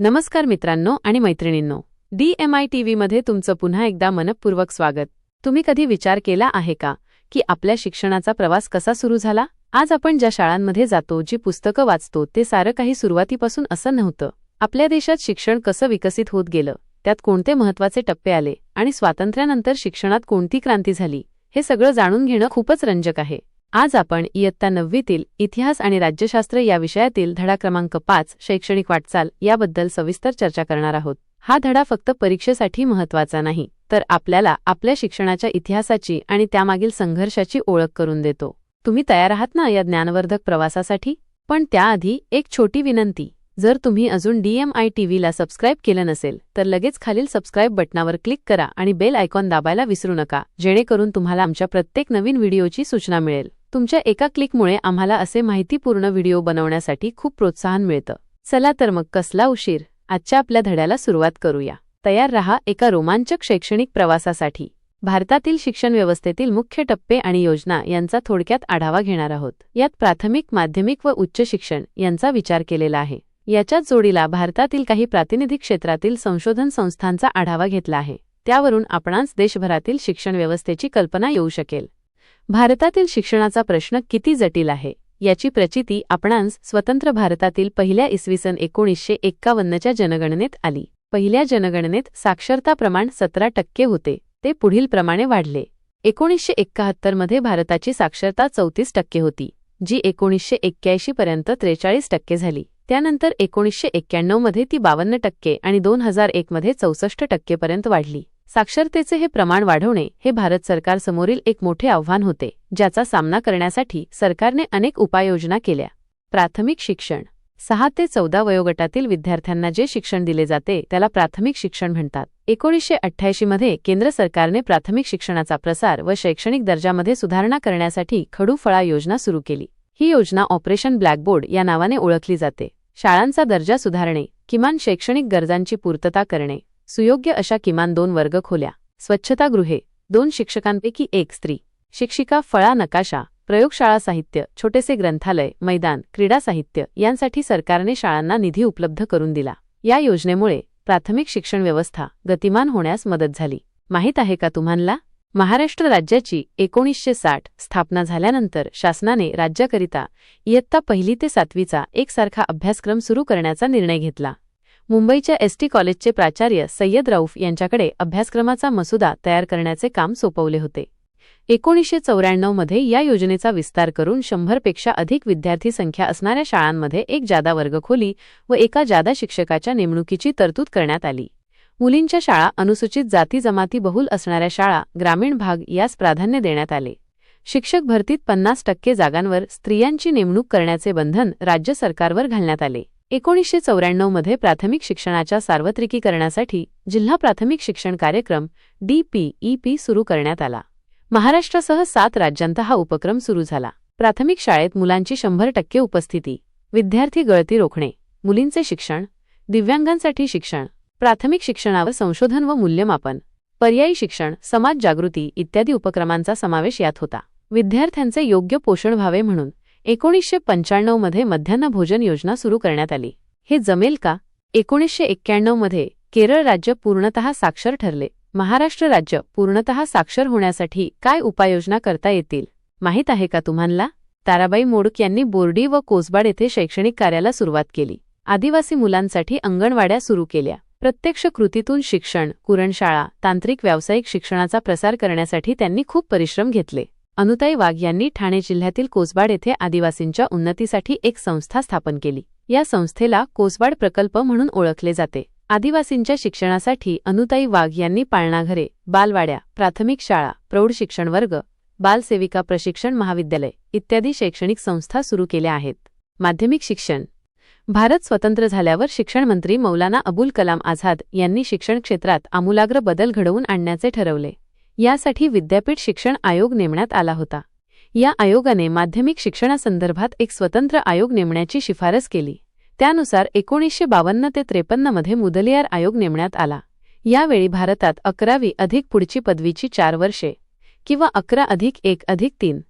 नमस्कार मित्रांनो आणि मैत्रिणींनो डी एम आय टी व्हीमध्ये तुमचं पुन्हा एकदा मनपूर्वक स्वागत. तुम्ही कधी विचार केला आहे का की आपल्या शिक्षणाचा प्रवास कसा सुरू झाला? आज आपण ज्या शाळांमध्ये जातो जी पुस्तकं वाचतो ते सारं काही सुरुवातीपासून असं नव्हतं. आपल्या देशात शिक्षण कसं विकसित होत गेलं त्यात कोणते महत्त्वाचे टप्पे आले आणि स्वातंत्र्यानंतर शिक्षणात कोणती क्रांती झाली हे सगळं जाणून घेणं खूपच रंजक आहे. आज आपण इयत्ता नववीतील इतिहास आणि राज्यशास्त्र या विषयातील धडा क्रमांक पाच शैक्षणिक वाटचाल याबद्दल सविस्तर चर्चा करणार आहोत. हा धडा फक्त परीक्षेसाठी महत्त्वाचा नाही तर आपल्याला आपल्या शिक्षणाच्या इतिहासाची आणि त्यामागील संघर्षाची ओळख करून देतो. तुम्ही तयार आहात ना या ज्ञानवर्धक प्रवासासाठी? पण त्याआधी एक छोटी विनंती. जर तुम्ही अजून डीएमआय टीव्हीला सबस्क्राईब केलं नसेल तर लगेच खालील सबस्क्राईब बटनावर क्लिक करा आणि बेल आयकॉन दाबायला विसरू नका जेणेकरून तुम्हाला आमच्या प्रत्येक नवीन व्हिडिओची सूचना मिळेल. तुमच्या एका क्लिकमुळे आम्हाला असे माहितीपूर्ण व्हिडिओ बनवण्यासाठी खूप प्रोत्साहन मिळतं. चला तर मग कसला उशीर? आजच्या आपल्या धड्याला सुरुवात करूया. तयार रहा एका रोमांचक शैक्षणिक प्रवासासाठी. भारतातील शिक्षण व्यवस्थेतील मुख्य टप्पे आणि योजना यांचा थोडक्यात आढावा घेणार आहोत. यात प्राथमिक माध्यमिक व उच्च शिक्षण यांचा विचार केलेला आहे. याच्याच जोडीला भारतातील काही प्रातिनिधिक क्षेत्रातील संशोधन संस्थांचा आढावा घेतला आहे. त्यावरून आपणास देशभरातील शिक्षण व्यवस्थेची कल्पना येऊ शकेल. भारतातील शिक्षणाचा प्रश्न किती जटिल आहे याची प्रचिती आपणांस स्वतंत्र भारतातील पहिल्या इसवी सन एकोणीसशे एक्कावन्नच्या जनगणनेत आली. पहिल्या जनगणनेत साक्षरता प्रमाण सतरा टक्के होते ते पुढील प्रमाणे वाढले. एकोणीसशे एक्काहत्तरमध्ये भारताची साक्षरता चौतीस टक्के होती जी एकोणीसशे एक्क्याऐंशी पर्यंत त्रेचाळीस टक्के झाली. त्यानंतर एकोणीसशे एक्क्याण्णवमध्ये ती बावन्न टक्के आणि दोन हजार एकमध्ये चौसष्ट टक्केपर्यंत वाढली. साक्षरतेचे हे प्रमाण वाढवणे हे भारत सरकारसमोरील एक मोठे आव्हान होते ज्याचा सामना करण्यासाठी सरकारने अनेक उपाययोजना केल्या. प्राथमिक शिक्षण. सहा ते चौदा वयोगटातील विद्यार्थ्यांना जे शिक्षण दिले जाते त्याला प्राथमिक शिक्षण म्हणतात. एकोणीसशे अठ्ठ्याऐंशीमध्ये केंद्र सरकारने प्राथमिक शिक्षणाचा प्रसार व शैक्षणिक दर्जामध्ये सुधारणा करण्यासाठी खडूफळा योजना सुरू केली. ही योजना ऑपरेशन ब्लॅकबोर्ड या नावाने ओळखली जाते. शाळांचा दर्जा सुधारणे किमान शैक्षणिक गरजांची पूर्तता करणे सुयोग्य अशा किमान दोन वर्ग खोल्या. स्वच्छतागृहे दोन शिक्षकांपैकी एक स्त्री. शिक्षिका फळा नकाशा प्रयोगशाळा साहित्य छोटेसे ग्रंथालय मैदान क्रीडा साहित्य यांसाठी सरकारने शाळांना निधी उपलब्ध करून दिला. या योजनेमुळे प्राथमिक शिक्षण व्यवस्था गतिमान होण्यास मदत झाली. माहीत आहे का तुम्हाला? महाराष्ट्र राज्याची एकोणीसशे साठ स्थापना झाल्यानंतर शासनाने राज्याकरिता इयत्ता पहिली ते सातवीचा एकसारखा अभ्यासक्रम सुरू करण्याचा निर्णय घेतला. मुंबईच्या एसटी कॉलेजचे प्राचार्य सय्यद राऊफ यांच्याकडे अभ्यासक्रमाचा मसुदा तयार करण्याचे काम सोपवले होते. एकोणीसशे चौऱ्याण्णवमध्ये या योजनेचा विस्तार करून शंभरपेक्षा अधिक विद्यार्थी संख्या असणाऱ्या शाळांमध्ये एक जादा वर्गखोली व एका जादा शिक्षकाच्या नेमणुकीची तरतूद करण्यात आली. मुलींच्या शाळा अनुसूचित जाती जमाती बहुल असणाऱ्या शाळा ग्रामीण भाग यास प्राधान्य देण्यात आले. शिक्षक भरतीत पन्नास टक्के जागांवर स्त्रियांची नेमणूक करण्याचे बंधन राज्य सरकारवर घालण्यात आले. एकोणीसशे चौऱ्याण्णवमध्ये प्राथमिक शिक्षणाच्या सार्वत्रिकीकरणासाठी जिल्हा प्राथमिक शिक्षण कार्यक्रम डीपीईपी सुरू करण्यात आला. महाराष्ट्रासह सात राज्यांत हा उपक्रम सुरू झाला. प्राथमिक शाळेत मुलांची शंभर टक्के उपस्थिती. विद्यार्थी गळती रोखणे. मुलींचे शिक्षण. दिव्यांगांसाठी शिक्षण. प्राथमिक शिक्षणावर संशोधन व मूल्यमापन. पर्यायी शिक्षण समाज जागृती इत्यादी उपक्रमांचा समावेश यात होता. विद्यार्थ्यांचे योग्य पोषण व्हावे म्हणून. एकोणीसशे पंच्याण्णवमध्ये मध्यान्ह भोजन योजना सुरू करण्यात आली. हे जमेल का? एकोणीसशे एक्क्याण्णवमध्ये केरळ राज्य पूर्णतः साक्षर ठरले. महाराष्ट्र राज्य पूर्णतः साक्षर होण्यासाठी काय उपाययोजना करता येतील? माहीत आहे का तुम्हाला? ताराबाई मोडक यांनी बोर्डी व कोसबाड येथे शैक्षणिक कार्याला सुरुवात केली. आदिवासी मुलांसाठी अंगणवाड्या सुरू केल्या. प्रत्यक्ष कृतीतून शिक्षण कुरणशाळा तांत्रिक व्यावसायिक शिक्षणाचा प्रसार करण्यासाठी त्यांनी खूप परिश्रम घेतले. अनुताई वाघ यांनी ठाणे जिल्ह्यातील कोसबाड येथे आदिवासींच्या उन्नतीसाठी एक संस्था स्थापन केली. या संस्थेला कोसबाड प्रकल्प म्हणून ओळखले जाते. आदिवासींच्या शिक्षणासाठी अनुताई वाघ यांनी पाळणाघरे बालवाड्या प्राथमिक शाळा प्रौढ शिक्षण वर्ग बालसेविका प्रशिक्षण महाविद्यालय इत्यादी शैक्षणिक संस्था सुरू केल्या आहेत. माध्यमिक शिक्षण. भारत स्वतंत्र झाल्यावर शिक्षण मंत्री मौलाना अबुल कलाम आझाद यांनी शिक्षण क्षेत्रात आमूलाग्र बदल घडवून आणण्याचे ठरवले. यासाठी विद्यापीठ शिक्षण आयोग नेमण्यात आला होता. या आयोगाने माध्यमिक शिक्षणासंदर्भात एक स्वतंत्र आयोग नेमण्याची शिफारस केली. त्यानुसार एकोणीसशे बावन्न ते त्रेपन्नमध्ये मुदलियार आयोग नेमण्यात आला. यावेळी भारतात अकरावी अधिक पुढची पदवीची चार वर्षे किंवा अकरा अधिक एक अधिक तीन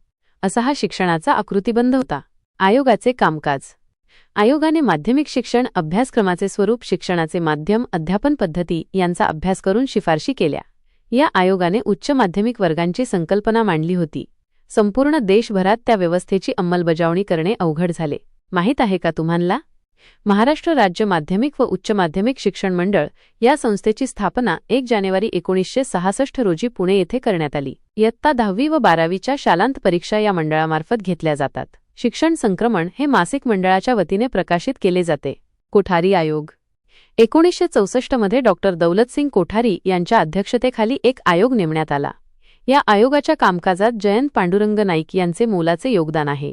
असा हा शिक्षणाचा आकृतीबंध होता. आयोगाचे कामकाज. आयोगाने माध्यमिक शिक्षण अभ्यासक्रमाचे स्वरूप शिक्षणाचे माध्यम अध्यापन पद्धती यांचा अभ्यास करून शिफारशी केल्या. या आयोगाने उच्च माध्यमिक वर्गांची संकल्पना मांडली होती. संपूर्ण देशभरात त्या व्यवस्थेची अंमलबजावणी करणे अवघड झाले. माहीत आहे का तुम्हाला? महाराष्ट्र राज्य माध्यमिक व उच्च माध्यमिक शिक्षण मंडळ या संस्थेची स्थापना एक जानेवारी एकोणीसशे सहासष्ट रोजी पुणे येथे करण्यात आली. इयत्ता दहावी व बारावीच्या शालांत परीक्षा या मंडळामार्फत घेतल्या जातात. शिक्षण संक्रमण हे मासिक मंडळाच्या वतीने प्रकाशित केले जाते. कोठारी आयोग एकोणीसशे चौसष्टमध्ये डॉक्टर दौलतसिंग कोठारी यांच्या अध्यक्षतेखाली एक आयोग नेमण्यात आला. या आयोगाच्या कामकाजात जयंत पांडुरंग नाईक यांचे मोलाचे योगदान आहे.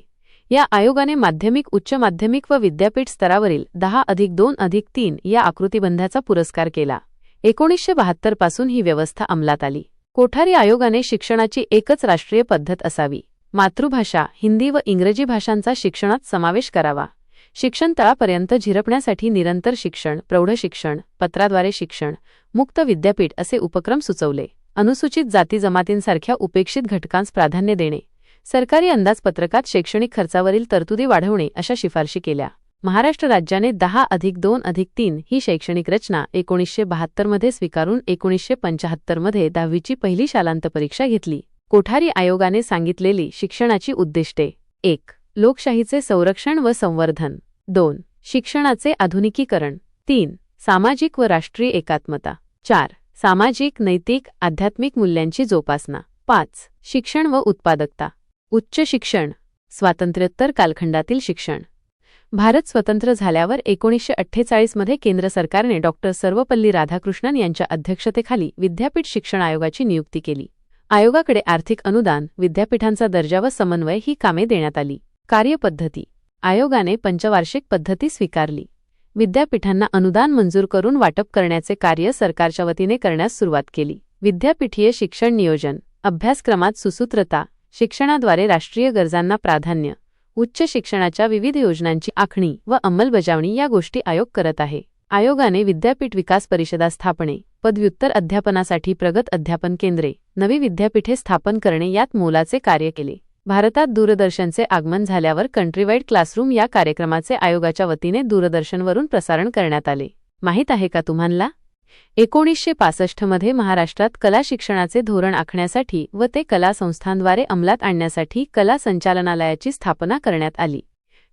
या आयोगाने माध्यमिक उच्च माध्यमिक व विद्यापीठ स्तरावरील दहा अधिक दोन अधिक तीन या आकृतिबंधाचा पुरस्कार केला. एकोणीसशे बहात्तरपासून ही व्यवस्था अंमलात आली. कोठारी आयोगाने शिक्षणाची एकच राष्ट्रीय पद्धत असावी. मातृभाषा हिंदी व इंग्रजी भाषांचा शिक्षणात समावेश करावा. शिक्षण तळापर्यंत झिरपण्यासाठी निरंतर शिक्षण प्रौढ शिक्षण पत्राद्वारे शिक्षण मुक्त विद्यापीठ असे उपक्रम सुचवले. अनुसूचित जाती जमातींसारख्या उपेक्षित घटकांस प्राधान्य देणे. सरकारी अंदाजपत्रकात शैक्षणिक खर्चावरील तरतुदी वाढवणे अशा शिफारशी केल्या. महाराष्ट्र राज्याने दहा अधिक दोन अधिक तीन ही शैक्षणिक रचना एकोणीसशे बहात्तरमध्ये स्वीकारून एकोणीसशे पंचाहत्तरमध्ये दहावीची पहिली शालांत परीक्षा घेतली. कोठारी आयोगाने सांगितलेली शिक्षणाची उद्दिष्टे. एक. लोकशाहीचे संरक्षण व संवर्धन. दोन शिक्षणाचे आधुनिकीकरण. तीन सामाजिक व राष्ट्रीय एकात्मता. चार सामाजिक नैतिक आध्यात्मिक मूल्यांची जोपासना. पाच शिक्षण व उत्पादकता. उच्च शिक्षण स्वातंत्र्योत्तर कालखंडातील शिक्षण. भारत स्वतंत्र झाल्यावर एकोणीसशे अठ्ठेचाळीसमध्ये केंद्र सरकारने डॉक्टर सर्वपल्ली राधाकृष्णन यांच्या अध्यक्षतेखाली विद्यापीठ शिक्षण आयोगाची नियुक्ती केली. आयोगाकडे आर्थिक अनुदान विद्यापीठांचा दर्जा व समन्वय ही कामे देण्यात आली. कार्यपद्धती. आयोगाने पंचवार्षिक पद्धती स्वीकारली. विद्यापीठांना अनुदान मंजूर करून वाटप करण्याचे कार्य सरकारच्या वतीने करण्यास सुरुवात केली. विद्यापीठीय शिक्षण नियोजन अभ्यासक्रमात सुसूत्रता शिक्षणाद्वारे राष्ट्रीय गरजांना प्राधान्य उच्च शिक्षणाच्या विविध योजनांची आखणी व अंमलबजावणी या गोष्टी आयोग करत आहे. आयोगाने विद्यापीठ विकास परिषदा स्थापने पदव्युत्तर अध्यापनासाठी प्रगत अध्यापन केंद्रे नवी विद्यापीठे स्थापन करणे यात मोलाचे कार्य केले. भारतात दूरदर्शनचे आगमन झाल्यावर कंट्रीवाईड क्लासरूम या कार्यक्रमाचे आयोगाच्या वतीने दूरदर्शनवरून प्रसारण करण्यात आले. माहीत आहे का तुम्हाला? एकोणीसशे पासष्टमध्ये महाराष्ट्रात कला शिक्षणाचे धोरण आखण्यासाठी व ते कला संस्थांद्वारे अंमलात आणण्यासाठी कला संचालनालयाची स्थापना करण्यात आली.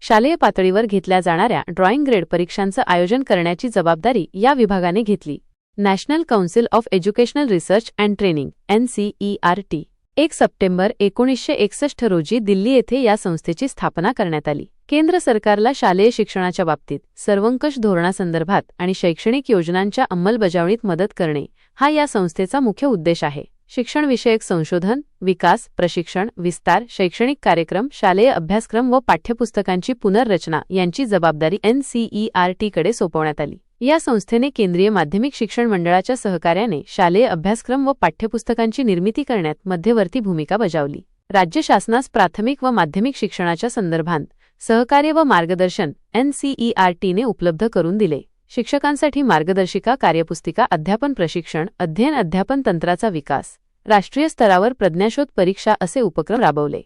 शालेय पातळीवर घेतल्या जाणाऱ्या ड्रॉइंग ग्रेड परीक्षांचं आयोजन करण्याची जबाबदारी या विभागाने घेतली. National council of educational research and training NCERT एक सप्टेंबर एकोणीसशे एकसष्ट रोजी दिल्ली येथे या संस्थेची स्थापना करण्यात आली. केंद्र सरकारला शालेय शिक्षणाच्या बाबतीत सर्वंकष धोरणासंदर्भात आणि शैक्षणिक योजनांच्या अंमलबजावणीत मदत करणे हा या संस्थेचा मुख्य उद्देश आहे. शिक्षणविषयक संशोधन विकास प्रशिक्षण विस्तार शैक्षणिक कार्यक्रम शालेय अभ्यासक्रम व पाठ्यपुस्तकांची पुनर्रचना यांची जबाबदारी एनसीईआरटीकडे सोपवण्यात आली. या संस्थेने केंद्रीय माध्यमिक शिक्षण मंडळाच्या सहकार्याने शालेय अभ्यासक्रम व पाठ्यपुस्तकांची निर्मिती करण्यात मध्यवर्ती भूमिका बजावली. राज्य शासनास प्राथमिक व माध्यमिक शिक्षणाच्या संदर्भात सहकार्य व मार्गदर्शन एनसीईआरटीने उपलब्ध करून दिले. शिक्षकांसाठी मार्गदर्शिका कार्यपुस्तिका अध्यापन प्रशिक्षण अध्ययन अध्यापन तंत्राचा विकास राष्ट्रीय स्तरावर प्रज्ञाशोध परीक्षा असे उपक्रम राबवले.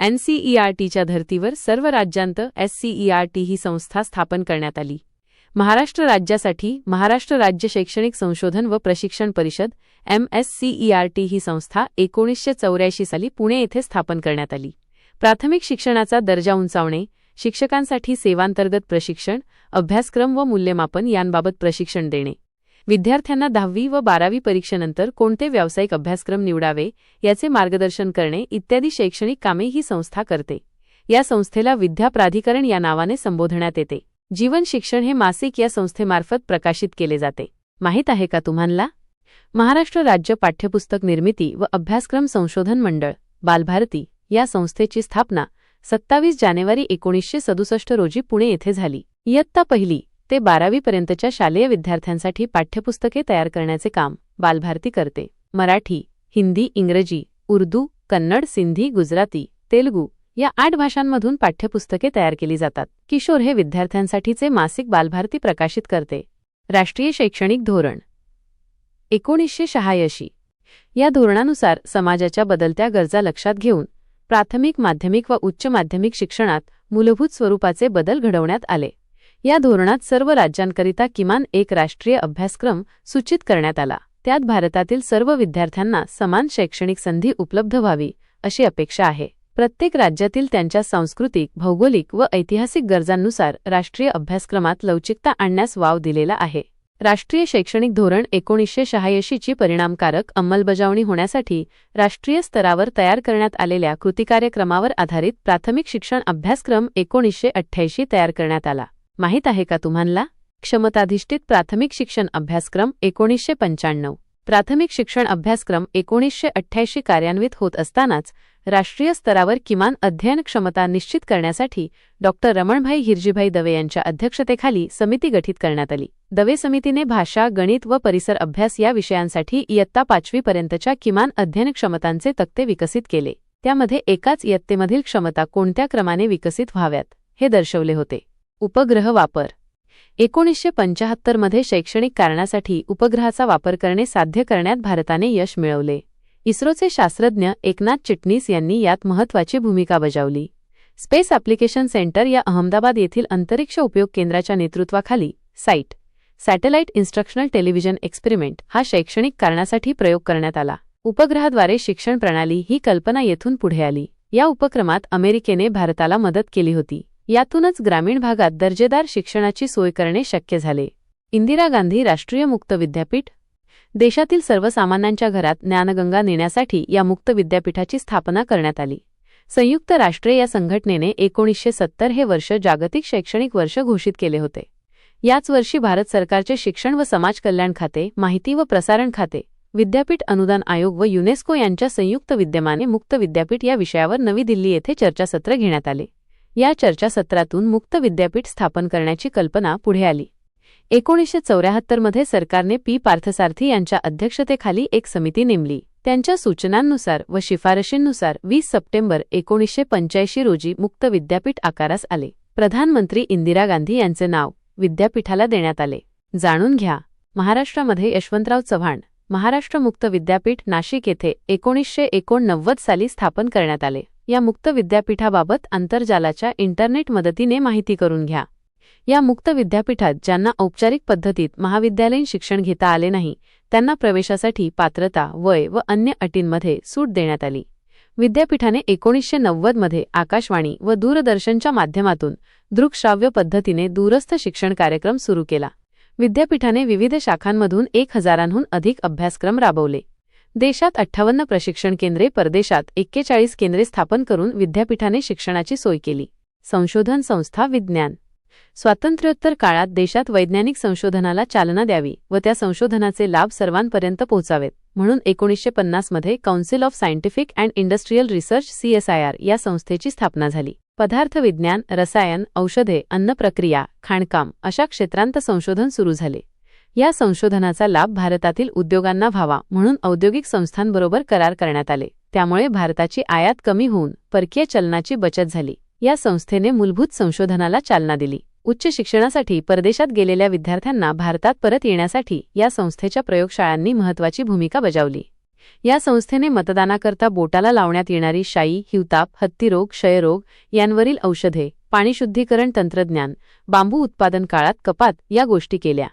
एनसीईआरटीच्या धर्तीवर सर्व राज्यांत एससीईआरटी ही संस्था स्थापन करण्यात आली. महाराष्ट्र राज्यासाठी महाराष्ट्र राज्य शैक्षणिक संशोधन व प्रशिक्षण परिषद एमएससीईआरटी ही संस्था एकोणीसशे चौऱ्याऐंशी साली पुणे येथे स्थापन करण्यात आली. प्राथमिक शिक्षणाचा दर्जा उंचावणे शिक्षकांसाठी सेवांतर्गत प्रशिक्षण अभ्यासक्रम व मूल्यमापन यांबाबत प्रशिक्षण देणे. विद्यार्थ्यांना दहावी व बारावी परीक्षेनंतर कोणते व्यावसायिक अभ्यासक्रम निवडावे याचे मार्गदर्शन करणे इत्यादी शैक्षणिक कामे ही संस्था करते. या संस्थेला विद्या प्राधिकरण या नावाने संबोधण्यात येते. जीवन शिक्षण हे मासिक या संस्थेमार्फत प्रकाशित केले जाते. माहीत आहे का तुम्हाला? महाराष्ट्र राज्य पाठ्यपुस्तक निर्मिती व अभ्यासक्रम संशोधन मंडळ बालभारती या संस्थेची स्थापना सत्तावीस जानेवारी एकोणीसशे सदुसष्ट रोजी पुणे येथे झाली. इयत्ता पहिली ते बारावीपर्यंतच्या शालेय विद्यार्थ्यांसाठी पाठ्यपुस्तके तयार करण्याचे काम बालभारती करते. मराठी हिंदी इंग्रजी उर्दू कन्नड सिंधी गुजराती तेलुगू या आठ भाषांमधून पाठ्यपुस्तके तयार केली जातात. किशोर हे विद्यार्थ्यांसाठीचे मासिक बालभारती प्रकाशित करते. राष्ट्रीय शैक्षणिक धोरण. एकोणीसशे शहाऐंशी. या धोरणानुसार समाजाच्या बदलत्या गरजा लक्षात घेऊन प्राथमिक माध्यमिक व उच्च माध्यमिक शिक्षणात मूलभूत स्वरूपाचे बदल घडवण्यात आले. या धोरणात सर्व राज्यांकरिता किमान एक राष्ट्रीय अभ्यासक्रम सूचित करण्यात आला. त्यात भारतातील सर्व विद्यार्थ्यांना समान शैक्षणिक संधी उपलब्ध व्हावी अशी अपेक्षा आहे. प्रत्येक राज्यातील त्यांच्या सांस्कृतिक भौगोलिक व ऐतिहासिक गरजांनुसार राष्ट्रीय अभ्यासक्रमात लवचिकता आणण्यास वाव दिलेला आहे. राष्ट्रीय शैक्षणिक धोरण एकोणीसशे शहाऐंशीची परिणामकारक अंमलबजावणी होण्यासाठी राष्ट्रीय स्तरावर तयार करण्यात आलेल्या कृतिकार्यक्रमावर आधारित प्राथमिक शिक्षण अभ्यासक्रम एकोणीसशे अठ्ठ्याऐंशी तयार करण्यात आला. माहीत आहे का तुम्हाला? क्षमताधिष्ठित प्राथमिक शिक्षण अभ्यासक्रम एकोणीसशे पंच्याण्णव. प्राथमिक शिक्षण अभ्यासक्रम एकोणीसशे अठ्ठ्याऐंशी कार्यान्वित होत असतानाच राष्ट्रीय स्तरावर किमान अध्ययन क्षमता निश्चित करण्यासाठी डॉक्टर रमणभाई हिरजीभाई दवे यांच्या अध्यक्षतेखाली समिती गठीत करण्यात आली. दवे समितीने भाषा गणित व परिसर अभ्यास या विषयांसाठी इयत्ता पाचवीपर्यंतच्या किमान अध्ययन क्षमतांचे तक्ते विकसित केले. त्यामध्ये एकाच इयत्तेमधील क्षमता कोणत्या क्रमाने विकसित व्हाव्यात हे दर्शवले होते. उपग्रह वापर एकोणीसशे पंचाहत्तरमध्ये शैक्षणिक कारणासाठी उपग्रहाचा वापर करणे साध्य करण्यात भारताने यश मिळवले. इस्रोचे शास्त्रज्ञ एकनाथ चिटणीस यांनी यात महत्त्वाची भूमिका बजावली. स्पेस ॲप्लिकेशन सेंटर या अहमदाबाद येथील अंतरिक्ष उपयोग केंद्राच्या नेतृत्वाखाली site satellite instructional television experiment हा शैक्षणिक कारणासाठी प्रयोग करण्यात आला. उपग्रहाद्वारे शिक्षण प्रणाली ही कल्पना येथून पुढे आली. या उपक्रमात अमेरिकेने भारताला मदत केली होती. यातूनच ग्रामीण भागात दर्जेदार शिक्षणाची सोय करणे शक्य झाले. इंदिरा गांधी राष्ट्रीय मुक्त विद्यापीठ. देशातील सर्वसामान्यांच्या घरात ज्ञानगंगा नेण्यासाठी या मुक्त विद्यापीठाची स्थापना करण्यात आली. संयुक्त राष्ट्रे या संघटनेने एकोणीसशे सत्तर हे वर्ष जागतिक शैक्षणिक वर्ष घोषित केले होते. याच वर्षी भारत सरकारचे शिक्षण व समाज कल्याण खाते माहिती व प्रसारण खाते विद्यापीठ अनुदान आयोग व युनेस्को यांच्या संयुक्त विद्यमाने मुक्त विद्यापीठ या विषयावर नवी दिल्ली येथे चर्चासत्र घेण्यात आले. या चर्चासत्रातून मुक्त विद्यापीठ स्थापन करण्याची कल्पना पुढे आली. एकोणीसशे चौऱ्याहत्तरमध्ये सरकारने पी. पार्थसारथी यांच्या अध्यक्षतेखाली एक समिती नेमली. त्यांच्या सूचनांनुसार व शिफारशींनुसार वीस सप्टेंबर एकोणीसशे पंच्याऐंशी रोजी मुक्त विद्यापीठ आकारास आले. प्रधानमंत्री इंदिरा गांधी यांचे नाव विद्यापीठाला देण्यात आले. जाणून घ्या. महाराष्ट्रामध्ये यशवंतराव चव्हाण महाराष्ट्र मुक्त विद्यापीठ नाशिक येथे एकोणीसशे एकोणनव्वद साली स्थापन करण्यात आले. या मुक्त विद्यापीठाबाबत आंतरजालाच्या इंटरनेट मदतीने माहिती करून घ्या. या मुक्त विद्यापीठात ज्यांना औपचारिक पद्धतीत महाविद्यालयीन शिक्षण घेता आले नाही त्यांना प्रवेशासाठी पात्रता वय व अन्य अटींमध्ये सूट देण्यात आली. विद्यापीठाने एकोणीसशे नव्वदमध्ये आकाशवाणी व दूरदर्शनच्या माध्यमातून दृकश्राव्य पद्धतीने दूरस्थ शिक्षण कार्यक्रम सुरू केला. विद्यापीठाने विविध शाखांमधून एक हजारांहून अधिक अभ्यासक्रम राबवले. देशात अठ्ठावन्न प्रशिक्षण केंद्रे परदेशात एक्केचाळीस केंद्रे स्थापन करून विद्यापीठाने शिक्षणाची सोय केली. संशोधन संस्था विज्ञान. स्वातंत्र्योत्तर काळात देशात वैज्ञानिक संशोधनाला चालना द्यावी व त्या संशोधनाचे लाभ सर्वांपर्यंत पोहोचावेत म्हणून एकोणीसशे पन्नासमध्ये council of scientific and industrial research CSIR या संस्थेची स्थापना झाली. पदार्थ विज्ञान रसायन औषधे अन्न प्रक्रिया खाणकाम अशा क्षेत्रांत संशोधन सुरू झाले. या संशोधनाचा लाभ भारतातील उद्योगांना व्हावा म्हणून औद्योगिक संस्थांबरोबर करार करण्यात आले. त्यामुळे भारताची आयात कमी होऊन परकीय चलनाची बचत झाली. या संस्थेने मूलभूत संशोधनाला चालना दिली. उच्च शिक्षणासाठी परदेशात गेलेल्या विद्यार्थ्यांना भारतात परत येण्यासाठी या संस्थेच्या प्रयोगशाळांनी महत्त्वाची भूमिका बजावली. या संस्थेने मतदानाकरता बोटाला लावण्यात येणारी शाई हिवताप हत्तीरोग क्षयरोग यांवरील औषधे पाणी शुद्धीकरण तंत्रज्ञान बांबू उत्पादन काळात कपात या गोष्टी केल्या.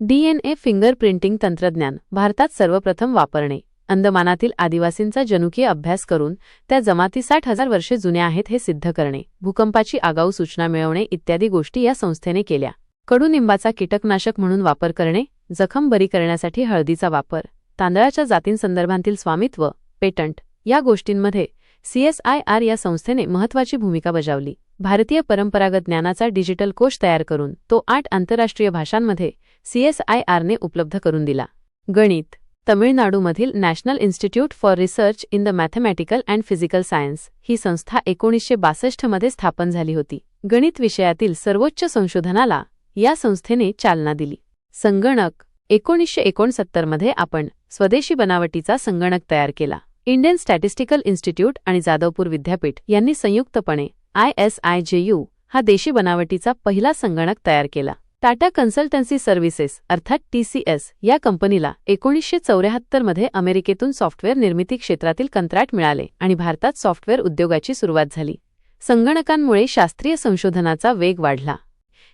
डीएनए फिंगर प्रिंटिंग तंत्रज्ञान भारतात सर्वप्रथम वापरणे. अंदमानातील आदिवासींचा जनुकीय अभ्यास करून त्या जमाती साठ हजार वर्षे जुन्या आहेत हे सिद्ध करणे. भूकंपाची आगाऊ सूचना मिळवणे इत्यादी गोष्टी या संस्थेने केल्या. कडुनिंबाचा कीटकनाशक म्हणून वापर करणे जखम बरी करण्यासाठी हळदीचा वापर तांदळाच्या जातींसंदर्भातील स्वामित्व पेटंट या गोष्टींमध्ये सीएसआयआर या संस्थेने महत्त्वाची भूमिका बजावली. भारतीय परंपरागत ज्ञानाचा डिजिटल कोश तयार करून तो आठ आंतरराष्ट्रीय भाषांमध्ये सीएसआयआरने उपलब्ध करून दिला. गणित तमिळनाडूमधील national institute for research in the mathematical and physical science ही संस्था एकोणीसशे बासष्टमध्ये स्थापन झाली होती. गणित विषयातील सर्वोच्च संशोधनाला या संस्थेने चालना दिली. संगणक एकोणीसशे एकोणसत्तरमध्ये आपण स्वदेशी बनावटीचा संगणक तयार केला. इंडियन स्टॅटिस्टिकल इन्स्टिट्यूट आणि जाधवपूर विद्यापीठ यांनी संयुक्तपणे I S I J U हा देशी बनावटीचा पहिला संगणक तयार केला. टाटा कन्सल्टन्सी सर्व्हिसेस अर्थात टीसीएस या कंपनीला एकोणीसशे चौऱ्याहत्तरमध्ये अमेरिकेतून सॉफ्टवेअर निर्मिती क्षेत्रातील कंत्राट मिळाले आणि भारतात सॉफ्टवेअर उद्योगाची सुरुवात झाली. संगणकांमुळे शास्त्रीय संशोधनाचा वेग वाढला.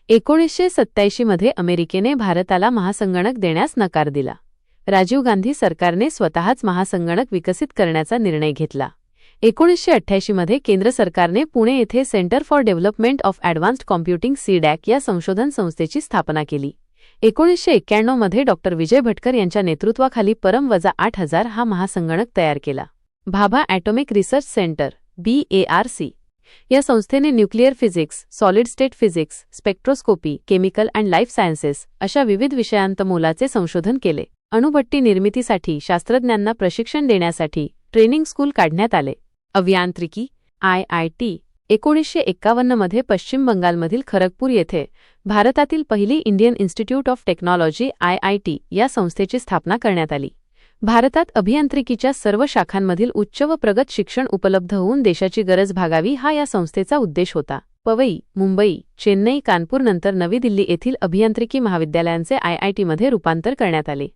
एकोणीसशे सत्त्याऐंशीमध्ये अमेरिकेने भारताला महासंगणक देण्यास नकार दिला. राजीव गांधी सरकारने स्वतःच महासंगणक विकसित करण्याचा निर्णय घेतला. एकोणीसशे अठ्ठ्याऐंशीमध्ये केंद्र सरकारने पुणे येथे centre for development of advanced computing CDAC या संशोधन संस्थेची स्थापना केली. एकोणीसशे एक्क्याण्णवमध्ये डॉक्टर विजय भटकर यांच्या नेतृत्वाखाली परम वजा आठ हजार हा महासंगणक तयार केला. Bhabha atomic research centre B ARC या संस्थेने nuclear physics solid state physics spectroscopy chemical and life sciences अशा विविध विषयांत मोलाचे संशोधन केले. अणुभट्टी निर्मितीसाठी शास्त्रज्ञांना प्रशिक्षण देण्यासाठी ट्रेनिंग स्कूल काढण्यात आले. अभियांत्रिकी आय आय टी एकोणीसशे एक्कावन्नमध्ये पश्चिम बंगालमधील खरगपूर येथे भारतातील पहिली Indian institute of technology I I T या संस्थेची स्थापना करण्यात आली. भारतात अभियांत्रिकीच्या सर्व शाखांमधील उच्च व प्रगत शिक्षण उपलब्ध होऊन देशाची गरज भागावी हा या संस्थेचा उद्देश होता. पवई मुंबई चेन्नई कानपूर नंतर नवी दिल्ली येथील अभियांत्रिकी महाविद्यालयांचे आयआयटीमध्ये रूपांतर करण्यात आले.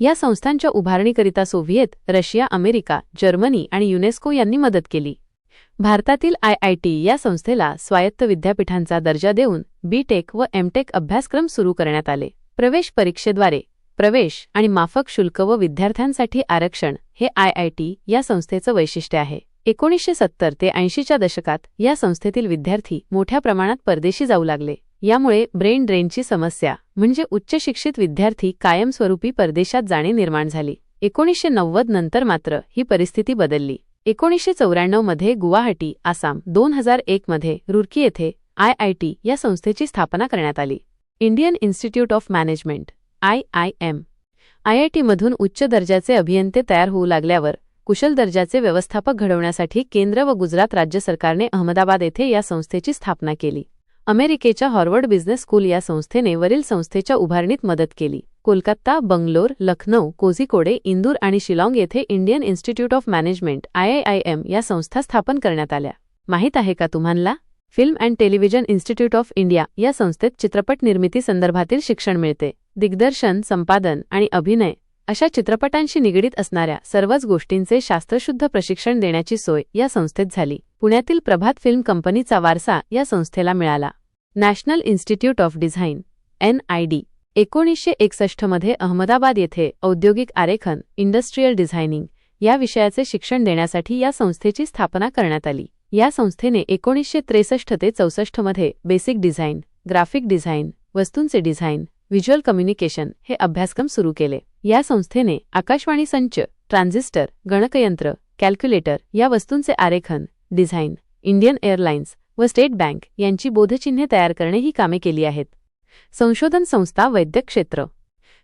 या संस्थांच्या उभारणीकरिता सोव्हिएत रशिया अमेरिका जर्मनी आणि युनेस्को यांनी मदत केली. भारतातील आयआयटी या संस्थेला स्वायत्त विद्यापीठांचा दर्जा देऊन बीटेक व एमटेक अभ्यासक्रम सुरू करण्यात आले. प्रवेश परीक्षेद्वारे प्रवेश आणि माफक शुल्क व विद्यार्थ्यांसाठी आरक्षण हे आयआयटी या संस्थेचं वैशिष्ट्य आहे. एकोणीसशे सत्तर ते ऐंशीच्या दशकात या संस्थेतील विद्यार्थी मोठ्या प्रमाणात परदेशी जाऊ लागले. यामुळे ब्रेन ड्रेनची समस्या म्हणजे उच्च शिक्षित विद्यार्थी कायमस्वरूपी परदेशात जाणे निर्माण झाली. एकोणीसशे नव्वद नंतर मात्र ही परिस्थिती बदलली. एकोणीसशे चौऱ्याण्णवमध्ये गुवाहाटी आसाम दोन हजार एकमध्ये रुर्की येथे आयआयटी या संस्थेची स्थापना करण्यात आली. Indian institute of management I I M. आयआयटीमधून उच्च दर्जाचे अभियंते तयार होऊ लागल्यावर कुशल दर्जाचे व्यवस्थापक घडवण्यासाठी केंद्र व गुजरात राज्य सरकारने अहमदाबाद येथे या संस्थेची स्थापना केली. अमेरिकेच्या हॉर्वर्ड बिझनेस स्कूल या संस्थेने वरील संस्थेच्या उभारणीत मदत केली. कोलकाता बंगलोर लखनौ कोझिकोडे इंदूर आणि शिलाँग येथे Indian institute of management IIM या संस्था स्थापन करण्यात आल्या. माहीत आहे का तुम्हाला? Film and television institute of India या संस्थेत चित्रपट निर्मिती संदर्भातील शिक्षण मिळते. दिग्दर्शन संपादन आणि अभिनय अशा चित्रपटांशी निगडीत असणाऱ्या सर्वच गोष्टींचे शास्त्रशुद्ध प्रशिक्षण देण्याची सोय या संस्थेत झाली. पुण्यातील प्रभात फिल्म कंपनीचा वारसा या संस्थेला मिळाला. National institute of design N ID एकोणीसशे एकसष्टमध्ये अहमदाबाद येथे औद्योगिक आरेखन इंडस्ट्रीयल डिझायनिंग या विषयाचे शिक्षण देण्यासाठी या संस्थेची स्थापना करण्यात आली. या संस्थेने एकोणीसशे त्रेसष्ट ते चौसष्टमध्ये बेसिक डिझाईन ग्राफिक डिझाईन वस्तूंचे डिझाईन व्हिज्युअल कम्युनिकेशन हे अभ्यासक्रम सुरू केले. या संस्थेने आकाशवाणी संच ट्रान्झिस्टर गणकयंत्र कॅल्क्युलेटर या वस्तूंचे आरेखन डिझाईन इंडियन एअरलाइन्स व स्टेट बँक यांची बोधचिन्हे तयार करणे ही कामे केली आहेत. संशोधन संस्था वैद्यक क्षेत्र.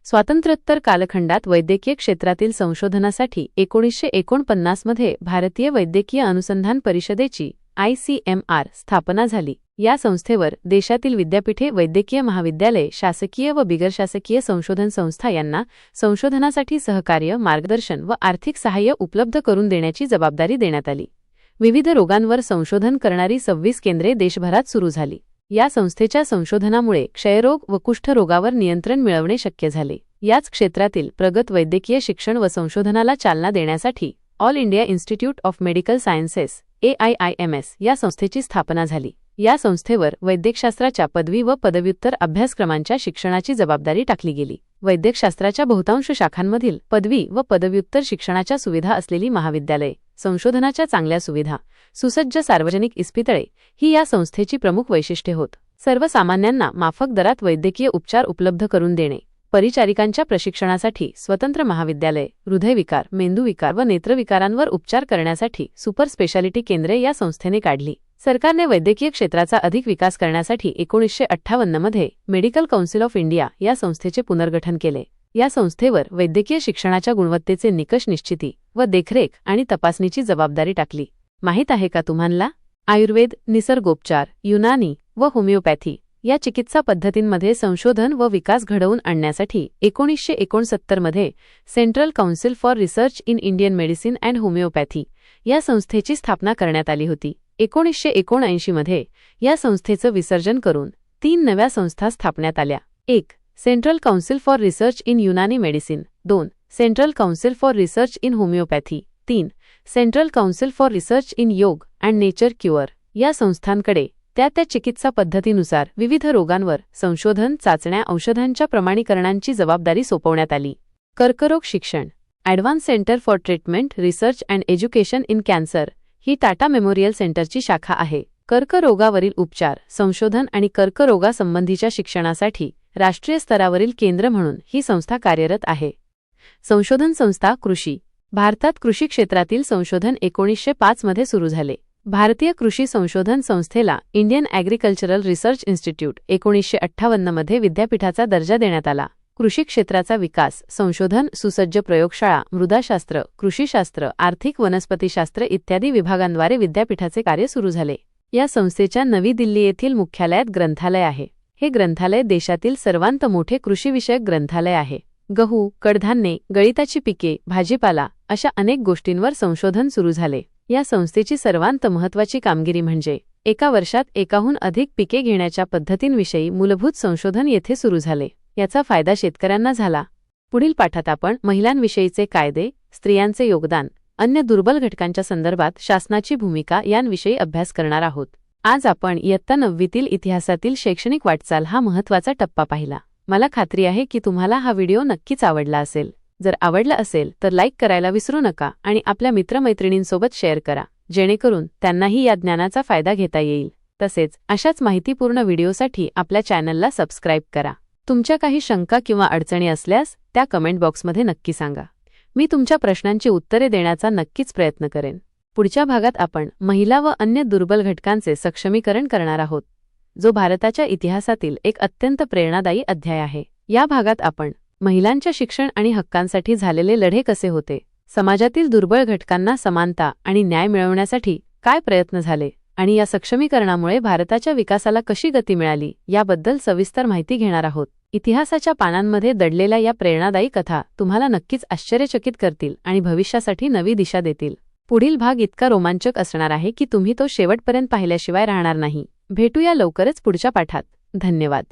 स्वातंत्र्योत्तर कालखंडात वैद्यकीय क्षेत्रातील संशोधनासाठी एकोणीसशे एकोणपन्नासमध्ये भारतीय वैद्यकीय अनुसंधान परिषदेची आयसीएमआर स्थापना झाली. या संस्थेवर देशातील विद्यापीठे वैद्यकीय महाविद्यालय शासकीय व बिगरशासकीय संशोधन संस्था यांना संशोधनासाठी सहकार्य मार्गदर्शन व आर्थिक सहाय्य उपलब्ध करून देण्याची जबाबदारी देण्यात आली. विविध रोगांवर संशोधन करणारी सव्वीस केंद्रे देशभरात सुरू झाली. या संस्थेच्या संशोधनामुळे क्षयरोग व कुष्ठरोगावर नियंत्रण मिळवणे शक्य झाले. याच क्षेत्रातील प्रगत वैद्यकीय शिक्षण व संशोधनाला चालना देण्यासाठी all India institute of medical sciences AIIMS या संस्थेची स्थापना झाली. या संस्थेवर वैद्यकशास्त्राच्या पदवी व पदव्युत्तर अभ्यासक्रमांच्या शिक्षणाची जबाबदारी टाकली गेली. वैद्यकशास्त्राच्या बहुतांश शाखांमधील पदवी व पदव्युत्तर शिक्षणाच्या सुविधा असलेली महाविद्यालये संशोधनाच्या चांगल्या सुविधा सुसज्ज सार्वजनिक इस्पितळे ही या संस्थेची प्रमुख वैशिष्ट्ये होत. सर्वसामान्यांना माफक दरात वैद्यकीय उपचार उपलब्ध करून देणे परिचारिकांच्या प्रशिक्षणासाठी स्वतंत्र महाविद्यालय हृदयविकार मेंदूविकार व नेत्रविकारांवर उपचार करण्यासाठी सुपर स्पेशालिटी केंद्रे या संस्थेने काढली. सरकारने वैद्यकीय क्षेत्राचा अधिक विकास करण्यासाठी एकोणीसशे अठ्ठावन्नमध्ये मेडिकल कौन्सिल ऑफ इंडिया या संस्थेचे पुनर्गठन केले. या संस्थेवर वैद्यकीय शिक्षणाच्या गुणवत्तेचे निकष निश्चिती व देखरेख आणि तपासणीची जबाबदारी टाकली. माहीत आहे का तुम्हाला? आयुर्वेद निसर्गोपचार युनानी व होमिओपॅथी या चिकित्सा पद्धतींमध्ये संशोधन व विकास घडवून आणण्यासाठी एकोणीसशे एकोणसत्तरमध्ये central council for research in Indian medicine and homoeopathy या संस्थेची स्थापना करण्यात आली होती. एकोणीसशे एकोणऐंशीमध्ये या संस्थेचं विसर्जन करून तीन नव्या संस्था स्थापण्यात आल्या. एक central council for research in Unani medicine. दोन central council for research in homoeopathy. तीन central council for research in yoga and nature cure. या संस्थांकडे त्या त्या चिकित्सा पद्धतीनुसार विविध रोगांवर संशोधन चाचण्या औषधांच्या प्रमाणीकरणांची जबाबदारी सोपवण्यात आली. कर्करोग शिक्षण. Advance centre for treatment research and education in cancer he Tata memorial सेंटरची शाखा आहे. कर्करोगावरील उपचार संशोधन आणि कर्करोगासंबंधीच्या शिक्षणासाठी राष्ट्रीय स्तरावरील केंद्र म्हणून ही संस्था कार्यरत आहे. संशोधन संस्था कृषी. भारतात कृषी क्षेत्रातील संशोधन एकोणीसशे पाचमध्ये सुरू झाले. भारतीय कृषी संशोधन संस्थेला इंडियन ॲग्रिकल्चरल रिसर्च इन्स्टिट्यूट एकोणीसशे अठ्ठावन्नमध्ये विद्यापीठाचा दर्जा देण्यात आला. कृषी क्षेत्राचा विकास संशोधन सुसज्ज प्रयोगशाळा मृदाशास्त्र कृषीशास्त्र आर्थिक वनस्पतीशास्त्र इत्यादी विभागांद्वारे विद्यापीठाचे कार्य सुरू झाले. या संस्थेच्या नवी दिल्ली येथील मुख्यालयात ग्रंथालय आहे. हे ग्रंथालय देशातील सर्वांत मोठे कृषीविषयक ग्रंथालय आहे. गहू कडधान्ये गळिताची पिके भाजीपाला अशा अनेक गोष्टींवर संशोधन सुरू झाले. या संस्थेची सर्वांत महत्वाची कामगिरी म्हणजे एका वर्षात एकाहून अधिक पिके घेण्याच्या पद्धतींविषयी मूलभूत संशोधन येथे सुरू झाले. याचा फायदा शेतकऱ्यांना झाला. पुढील पाठात आपण महिलांविषयीचे कायदे स्त्रियांचे योगदान अन्य दुर्बल घटकांच्या संदर्भात शासनाची भूमिका यांविषयी अभ्यास करणार आहोत. आज आपण इयत्ता नववीतील इतिहासातील शैक्षणिक वाटचाल हा महत्त्वाचा टप्पा पाहिला. मला खात्री आहे की तुम्हाला हा व्हिडिओ नक्कीच आवडला असेल. जर आवडला असेल तर लाईक करायला विसरू नका आणि आपल्या मित्रमैत्रिणींसोबत शेअर करा जेणेकरून त्यांनाही या ज्ञानाचा फायदा घेता येईल. तसेच अशाच माहितीपूर्ण व्हिडिओसाठी आपल्या चॅनलला सबस्क्राईब करा. तुमच्या काही शंका किंवा अडचणी असल्यास त्या कमेंट बॉक्समध्ये नक्की सांगा. मी तुमच्या प्रश्नांची उत्तरे देण्याचा नक्कीच प्रयत्न करेन. पुढच्या भागात आपण महिला व अन्य दुर्बल घटकांचे सक्षमीकरण करणार आहोत जो भारताच्या इतिहासातील एक अत्यंत प्रेरणादायी अध्याय आहे. या भागात आपण महिलांच्या शिक्षण आणि हक्कांसाठी झालेले लढे कसे होते समाजातील दुर्बळ घटकांना समानता आणि न्याय मिळवण्यासाठी काय प्रयत्न झाले आणि या सक्षमीकरणामुळे भारताच्या विकासाला कशी गती मिळाली याबद्दल सविस्तर माहिती घेणार आहोत. इतिहासाच्या पानांमध्ये दडलेल्या या प्रेरणादायी कथा तुम्हाला नक्कीच आश्चर्यचकित करतील आणि भविष्यासाठी नवी दिशा देतील. पुढील भाग इतका रोमांचक असणार आहे की तुम्ही तो शेवटपर्यंत पाहिल्याशिवाय राहणार नाही. भेटूया लवकरच पुढच्या पाठात. धन्यवाद.